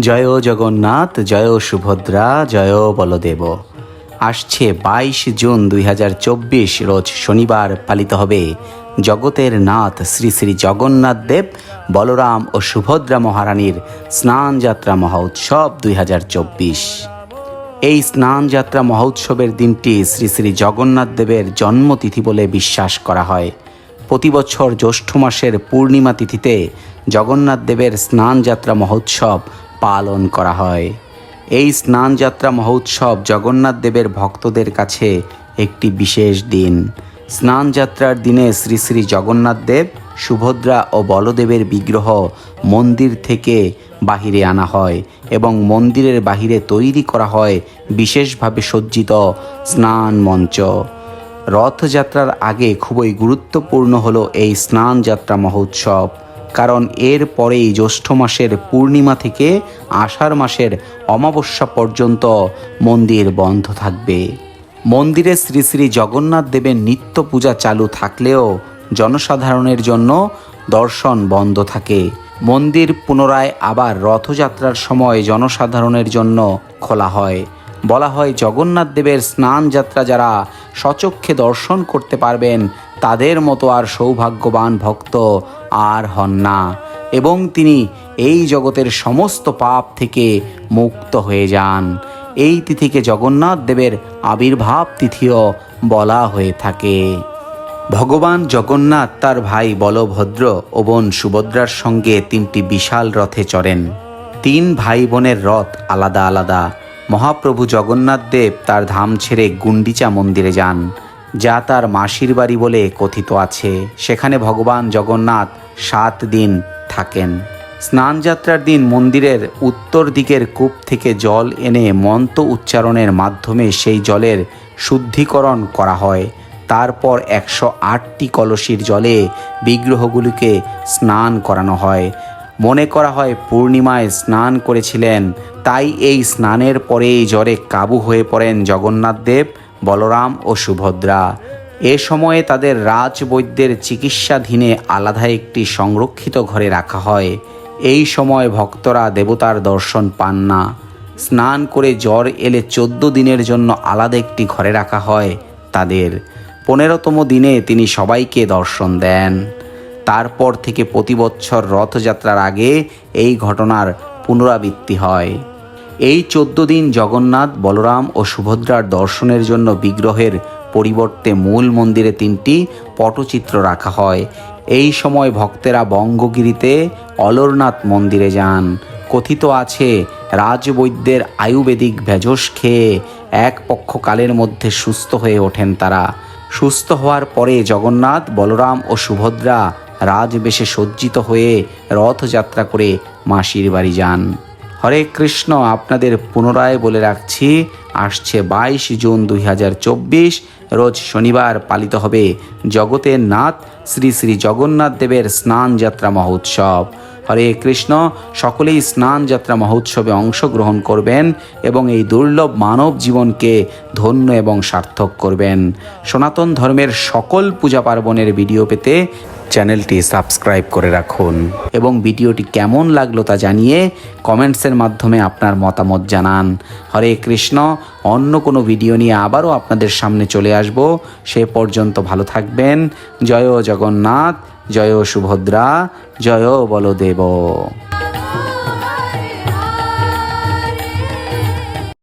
জয় জগন্নাথ, জয় সুভদ্রা, জয় বলদেব। আসছে বাইশ জুন দুই হাজার চব্বিশ, রোজ শনিবার পালিত হবে জগতের নাথ শ্রী শ্রী জগন্নাথ দেব, বলরাম ও সুভদ্রা মহারানীর স্নানযাত্রা মহোৎসব দুই হাজার চব্বিশ। এই স্নানযাত্রা মহোৎসবের দিনটি শ্রী শ্রী জগন্নাথ দেবের জন্মতিথি বলে বিশ্বাস করা হয়। প্রতি বছর জ্যৈষ্ঠ মাসের পূর্ণিমা তিথিতে জগন্নাথ দেবের স্নান যাত্রা মহোৎসব পালন করা হয়। এই স্নান যাত্রা মহোৎসব জগন্নাথ দেবের ভক্তদের কাছে একটি বিশেষ দিন। স্নান যাত্রার দিনে শ্রী শ্রী জগন্নাথ দেব, সুভদ্রা ও বলদেবের বিগ্রহ মন্দির থেকে বাহিরে আনা হয় এবং মন্দিরের বাহিরে তৈরি করা হয় বিশেষভাবে সজ্জিত স্নান মঞ্চ। রথযাত্রার আগে খুবই গুরুত্বপূর্ণ হলো এই স্নান যাত্রা মহোৎসব। কারণ এর পরেই জ্যৈষ্ঠ মাসের পূর্ণিমা থেকে আষাঢ় মাসের অমাবস্যা পর্যন্ত মন্দির বন্ধ থাকবে। মন্দিরে শ্রী শ্রী জগন্নাথ দেবের নিত্য পূজা চালু থাকলেও জনসাধারণের জন্য দর্শন বন্ধ থাকে। মন্দির পুনরায় আবার রথযাত্রার সময় জনসাধারণের জন্য খোলা হয়। বলা হয়, জগন্নাথ দেবের স্নান যাত্রা যারা সচক্ষে দর্শন করতে পারবেন তাদের মতো আর সৌভাগ্যবান ভক্ত আর হন না। এবং তিনি এই জগতের সমস্ত পাপ থেকে মুক্ত হয়ে যান। এই তিথিকে জগন্নাথ দেবের আবির্ভাব তিথিও বলা হয়ে থাকে। ভগবান জগন্নাথ তার ভাই বলভদ্র ও বোন সুভদ্রার সঙ্গে তিনটি বিশাল রথে চড়েন। তিন ভাই বোনের রথ আলাদা আলাদা। মহাপ্রভু জগন্নাথ দেব তার ধাম ছেড়ে গুন্ডিচা মন্দিরে যান। যা তার মাসির বাড়ি বলে কথিত আছে। সেখানে ভগবান জগন্নাথ সাত দিন থাকেন। স্নানযাত্রার দিন মন্দিরের উত্তর দিকের কূপ থেকে জল এনে মন্ত্র উচ্চারণের মাধ্যমে সেই জলের শুদ্ধিকরণ করা হয়। তারপর একশো আটটি কলসির জলে বিগ্রহগুলিকে স্নান করানো হয়। মনে করা হয় পূর্ণিমায় স্নান করেছিলেন, তাই এই স্নানের পরেই জ্বরে কাবু হয়ে পড়েন জগন্নাথ দেব। বলরাম ও সুভদ্রা। এ সময়ে তাদের রাজবৈদ্যের চিকিৎসাধীনে আলাদা একটি সংরক্ষিত ঘরে রাখা হয়। এই সময় ভক্তরা দেবতার দর্শন পান না। স্নান করে জ্বর এলে চোদ্দ দিনের জন্য আলাদা একটি ঘরে রাখা হয় তাদের। পনেরোতম দিনে তিনি সবাইকে দর্শন দেন। তারপর থেকে প্রতি বছর রথযাত্রার আগে এই ঘটনার পুনরাবৃত্তি হয়। এই চোদ্দ দিন জগন্নাথ, বলরাম ও সুভদ্রার দর্শনের জন্য বিগ্রহের পরিবর্তে মূল মন্দিরে তিনটি পটচিত্র রাখা হয়। এই সময় ভক্তেরা বঙ্গগিরিতে অলরনাথ মন্দিরে যান। কথিত আছে, রাজবৈদ্যের আয়ুর্বেদিক ভেজস খেয়ে এক পক্ষকালের মধ্যে সুস্থ হয়ে ওঠেন তারা। সুস্থ হওয়ার পরে জগন্নাথ, বলরাম ও সুভদ্রা রাজবেশে সজ্জিত হয়ে রথযাত্রা করে মাসির বাড়ি যান। হরে কৃষ্ণ, আপনাদের পুনরায় বলে রাখছি, আসছে বাইশ জুন দুই হাজার চব্বিশ, রোজ শনিবার পালিত হবে জগতের নাথ, শ্রী শ্রী জগন্নাথ দেবের স্নান যাত্রা মহোৎসব। হরে কৃষ্ণ, সকলেই স্নান যাত্রা মহোৎসবে অংশগ্রহণ করবেন এবং এই দুর্লভ মানব জীবনকে ধন্য এবং সার্থক করবেন। সনাতন ধর্মের সকল পূজা পার্বণের ভিডিও পেতে চ্যানেলটি সাবস্ক্রাইব করে রাখুন। এবং ভিডিওটি কেমন লাগল তা জানিয়ে কমেন্টসের মাধ্যমে আপনার মতামত জানান। হরে কৃষ্ণ, অন্য কোনো ভিডিও নিয়ে আবারও আপনাদের সামনে চলে আসব। সে পর্যন্ত ভালো থাকবেন। জয় জগন্নাথ, জয় সুভদ্রা, জয় বলদেব।